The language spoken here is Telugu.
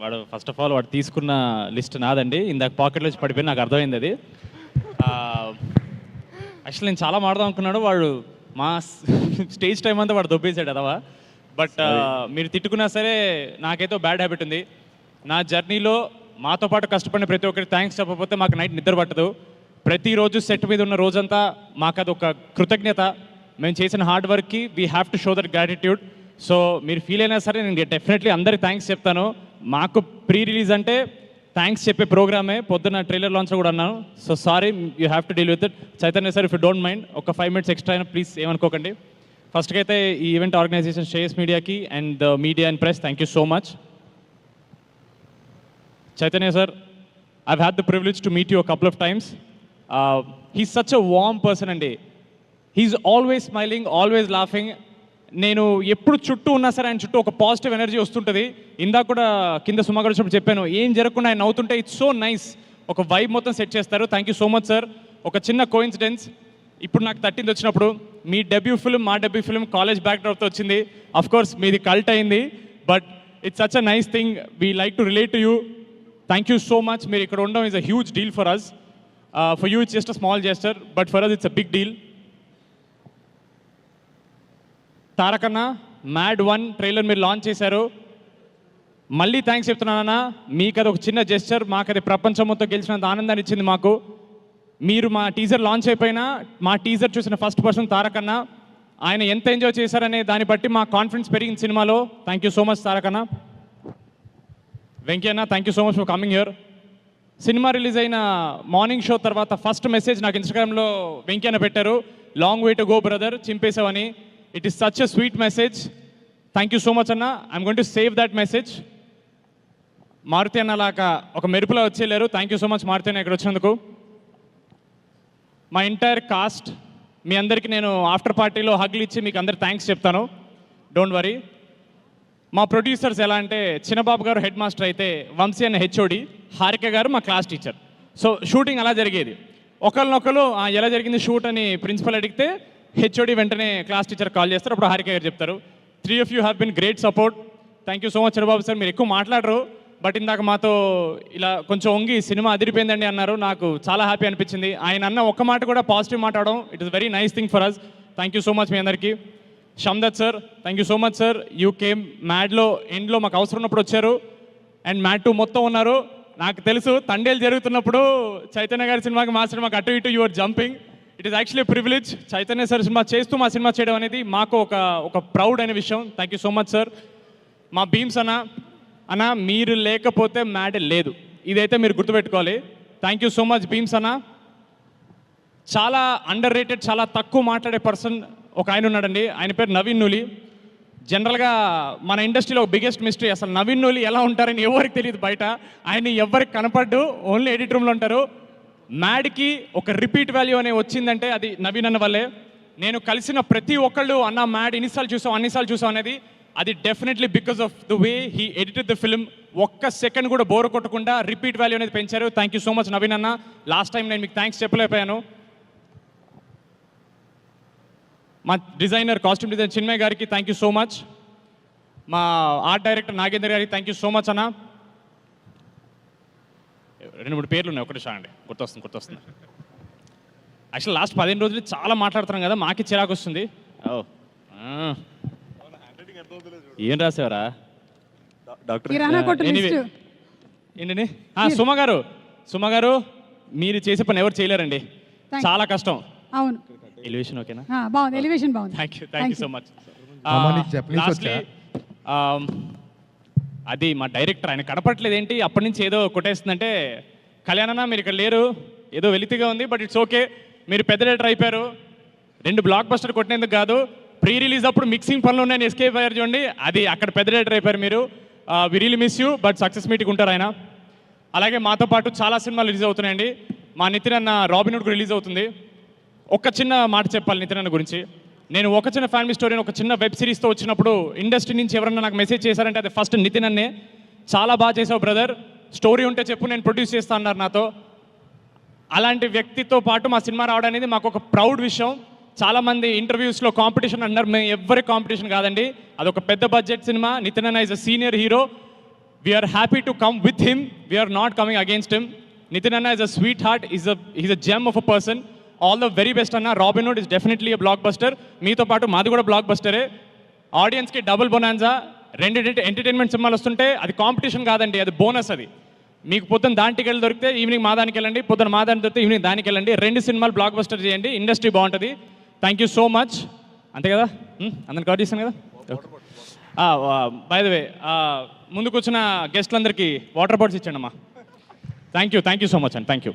వాడు ఫస్ట్ ఆఫ్ ఆల్ వాడు తీసుకున్న లిస్ట్ నాదండి. ఇందాక పాకెట్లో వచ్చి పడిపోయి నాకు అర్థమైంది అది. యాక్చువల్లీ నేను చాలా మాడదాం అనుకున్నాడు వాడు మా స్టేజ్ టైం అంతా వాడు దొబ్బేశాడు అదవా. బట్ మీరు తిట్టుకున్నా సరే నాకైతే బ్యాడ్ హ్యాబిట్ ఉంది. నా జర్నీలో మాతో పాటు కష్టపడిన ప్రతి ఒక్కరికి థ్యాంక్స్ చెప్పకపోతే మాకు నైట్ నిద్ర పట్టదు. ప్రతిరోజు సెట్ మీద ఉన్న రోజంతా మాకు అది ఒక కృతజ్ఞత. మేము చేసిన హార్డ్ వర్క్కి we have to show that gratitude so మీరు ఫీల్ అయినా సరే నేను డెఫినెట్లీ అందరికి థ్యాంక్స్ చెప్తాను. మాకు ప్రీ రిలీజ్ అంటే థ్యాంక్స్ చెప్పే ప్రోగ్రామే పొద్దున్న ట్రైలర్ లాంచ్ కూడా అన్నాను. So sorry you have to deal with it Chaitanya sir if you don't mind ఒక ఫైవ్ మినిట్స్ ఎక్స్ట్రా అయినా ప్లీజ్ ఏమనుకోకండి. ఫస్ట్కి అయితే ఈ ఈవెంట్ ఆర్గనైజేషన్ శ్రేయస్ మీడియాకి and the media and press thank you so much Chaitanya sir I had the privilege to meet you couple of times he's such a warm person అండి he's always smiling always laughing నేను ఎప్పుడు చుట్టూ ఉన్నా సరే ఆయన చుట్టూ ఒక పాజిటివ్ ఎనర్జీ వస్తుంటుంది. ఇందాక కూడా కింద సుమాగర్ వచ్చినప్పుడు చెప్పాను ఏం జరగకుండా ఆయన నవ్వుతుంటే ఇట్స్ సో నైస్ ఒక వైబ్ మొత్తం సెట్ చేస్తారు. Thank you so much sir ఒక చిన్న కోయిన్సిడెన్స్ ఇప్పుడు నాకు తట్టింది వచ్చినప్పుడు మీ డెబ్యూ ఫిల్మ్ మా డెబ్యూ ఫిల్మ్ కాలేజ్ బ్యాక్డ్రాప్తో వచ్చింది. అఫ్ కోర్స్ మీది కల్ట్ అయింది. But it's such a nice thing we like to relate to you thank you so much మీరు ఇక్కడ ఉండడం is a huge deal for us for you it's just a small gesture but for us it's a big deal తారకన్న mad one trailer మీరు లాంచ్ చేశారు. మళ్ళీ థ్యాంక్స్ చెప్తున్నానన్నా మీకు అది ఒక చిన్న జెస్చర్ మాకు అది ప్రపంచం మొత్తం గెలిచినంత ఆనందాన్ని ఇచ్చింది మాకు. మీరు మా టీజర్ లాంచ్ అయిపోయినా మా టీజర్ చూసిన ఫస్ట్ పర్సన్ తారకన్న ఆయన ఎంత ఎంజాయ్ చేశారనే దాన్ని బట్టి మా కాన్ఫిడెన్స్ పెరిగింది సినిమాలో. థ్యాంక్ యూ సో మచ్ తారకన్న. వెంకయ్యన్న thank you so much for coming here cinema release అయిన మార్నింగ్ షో తర్వాత ఫస్ట్ మెసేజ్ నాకు ఇన్స్టాగ్రామ్లో వెంకయ్యన్న పెట్టారు. Long way to go brother చింపేశావని. It is such a sweet message thank you so much అన్న I'm going to save that message Maruthi అన్న లాగా ఒక మెరుపులో వచ్చేలేరు thank you so much Maruthi అన్న ఇక్కడ వచ్చినందుకు మా ఎంటైర్ కాస్ట్ మీ అందరికీ నేను ఆఫ్టర్ పార్టీలో హగ్లు ఇచ్చి మీకు అందరు థ్యాంక్స్ చెప్తాను. డోంట్ వరీ మా ప్రొడ్యూసర్స్ ఎలా అంటే చిన్నబాబు గారు హెడ్ మాస్టర్ అయితే వంశీ అన్న హెచ్ఓడి హారిక గారు మా క్లాస్ టీచర్ సో షూటింగ్ అలా జరిగేది. ఒకరినొకరు ఎలా జరిగింది షూట్ అని ప్రిన్సిపల్ అడిగితే హెచ్ఓడి వెంటనే క్లాస్ టీచర్ కాల్ చేస్తారు. అప్పుడు హారిక గారు చెప్తారు three of you have been great support thank you so much Chandrababu sir మీరు ఎక్కువ మాట్లాడరు. బట్ ఇందాక మాతో ఇలా కొంచెం వంగి సినిమా అదిరిపోయిందండి అన్నారు. నాకు చాలా హ్యాపీ అనిపించింది. ఆయన అన్న ఒక్క మాట కూడా పాజిటివ్ మాట్లాడడం it is very nice thing for us thank you so much మీ అందరికీ. Shamdat sir thank you so much sir you came మ్యాడ్లో ఎండ్లో మాకు అవసరం ఉన్నప్పుడు వచ్చారు. అండ్ మ్యాడ్ టూ మొత్తం ఉన్నారు. నాకు తెలుసు తండేలు జరుగుతున్నప్పుడు చైతన్య గారి సినిమాకి మాస్టర్ మాకు అటు ఇటు your jumping it is actually privilege Chaitanya sir cinema చేస్తూ మా సినిమా చేయడం అనేది మాకు ఒక ఒక ప్రౌడ్ అనే విషయం. Thank you so much sir మా భీమ్స్ అన్న అన్న మీరు లేకపోతే మ్యాడ్ లేదు. ఇదైతే మీరు గుర్తుపెట్టుకోవాలి. Thank you so much Bheems అన్న. చాలా అండర్ రేటెడ్ చాలా తక్కువ మాట్లాడే పర్సన్ ఒక ఆయన ఉన్నాడండి. ఆయన పేరు నవీన్ నూలి. జనరల్గా మన ఇండస్ట్రీలో బిగ్గెస్ట్ మిస్టరీ అసలు నవీన్ నూలి ఎలా ఉంటారని ఎవరికి తెలియదు బయట. ఆయన ఎవరికి కనపడ్డు ఓన్లీ ఎడిట్ రూమ్లో ఉంటారు. మ్యాడ్కి ఒక రిపీట్ వాల్యూ అనే వచ్చిందంటే అది నవీన్ అన్న వల్లే. నేను కలిసిన ప్రతి ఒక్కళ్ళు అన్న మ్యాడ్ ఇన్నిసార్లు చూసాం అన్నిసార్లు చూసాం అనేది అది definitely because of the way he edited the film ఒక్క సెకండ్ కూడా బోర్ కొట్టకుండా రిపీట్ వాల్యూ అనేది పెంచారు. Thank you so much Naveen అన్న లాస్ట్ టైం నేను మీకు థ్యాంక్స్ చెప్పలేకపోయాను. మా డిజైనర్ కాస్ట్యూమ్ డిజైన్ చిన్మయ్ గారికి థ్యాంక్ యూ సో మచ్ మా ఆర్ట్ డైరెక్టర్ నాగేందర్ గారికి థ్యాంక్ యూ సో మచ్ అన్న. రెండు మూడు పేర్లు ఉన్నాయి ఒకటి అండి. గుర్తొస్తుంది గుర్తొస్తుంది. యాక్చువల్ లాస్ట్ పదిహేను రోజులు చాలా మాట్లాడుతున్నాం కదా మాకి చిరాకు వస్తుంది. ఓ. ఆ. ఏం రాసేవారా? డాక్టర్ ఏంటండి? ఆ, సుమ గారు సుమ గారు మీరు చేసే పని ఎవరు చేయలేరండి. చాలా కష్టం. అవును. ఎలివేషన్ ఓకేనా ఆ, బాగుంది. ఎలివేషన్ బాగుంది. Thank you thank you so much అమ్మ, నీకు Japanese వచ్చా? um, అది మా డైరెక్టర్ ఆయన కనపట్లేదు ఏంటి అప్పటి నుంచి ఏదో కొట్టేస్తుందంటే కళ్యాణన్న మీరు ఇక్కడ లేరు. ఏదో వెలితిగా ఉంది బట్ ఇట్స్ ఓకే. మీరు పెద్ద డైరెక్టర్ అయిపోయారు. రెండు బ్లాక్ బస్టర్ కొట్టినందుకు కాదు ప్రీ రిలీజ్ అప్పుడు మిక్సింగ్ పనులు ఉన్నాయని ఎస్కేప్ అయ్యారు చూడండి. అది అక్కడ పెద్ద డైరెక్టర్ అయిపోయారు మీరు. We really miss you but success meeting ఉంటారు ఆయన. అలాగే మాతో పాటు చాలా సినిమాలు రిలీజ్ అవుతున్నాయండి. మా నితిన్ అన్న రాబిన్హుడ్ రిలీజ్ అవుతుంది. ఒక్క చిన్న మాట చెప్పాలి నితిన్ అన్న గురించి. నేను ఒక చిన్న ఫ్యామిలీ స్టోరీ ఒక చిన్న వెబ్ సిరీస్తో వచ్చినప్పుడు ఇండస్ట్రీ నుంచి ఎవరన్నా నాకు మెసేజ్ చేశారంటే అది ఫస్ట్ నితిన్ అన్నే. చాలా బాగా చేసావు బ్రదర్ స్టోరీ ఉంటే చెప్పు నేను ప్రొడ్యూస్ చేస్తా అన్నారు నాతో. అలాంటి వ్యక్తితో పాటు మా సినిమా రావడం అనేది మాకు ఒక ప్రౌడ్ విషయం. చాలామంది ఇంటర్వ్యూస్లో కాంపిటీషన్ అన్నారు. మేము ఎవ్వరి కాంపిటీషన్ కాదండి. అదొక పెద్ద బడ్జెట్ సినిమా. నితిన్ అన్న is a senior hero we're happy to come with him we're not coming against him Nithin అన్న is a sweetheart is a is a gem of a person all the very best అన్న. Robinhood is definitely blockbuster మీతో పాటు మాది కూడా బ్లాక్ బస్టరే ఆడియన్స్కి డబుల్ బొనాన్జా రెండు ఎంటర్టైన్మెంట్ సినిమాలు వస్తుంటే అది కాంపిటీషన్ కాదండి అది బోనస్ అది. మీకు పొద్దున దానికి వెళ్ళి దొరికితే ఈవినింగ్ మా దానికి వెళ్ళండి పొద్దున మా దానికి దొరికితే ఈవినింగ్ దానికి వెళ్ళండి. రెండు సినిమాలు బ్లాక్ బస్టర్ చేయండి ఇండస్ట్రీ బాగుంటుంది. థ్యాంక్ యూ సో మచ్ అంతే కదా? హ్మ్? అందరిని కవర్ చేశాను కదా? బై ద వే ముందుకు వచ్చిన గెస్ట్లందరికీ వాటర్ బాటిల్స్ ఇచ్చండి అమ్మా thank you thank you so much అండి థ్యాంక్ యూ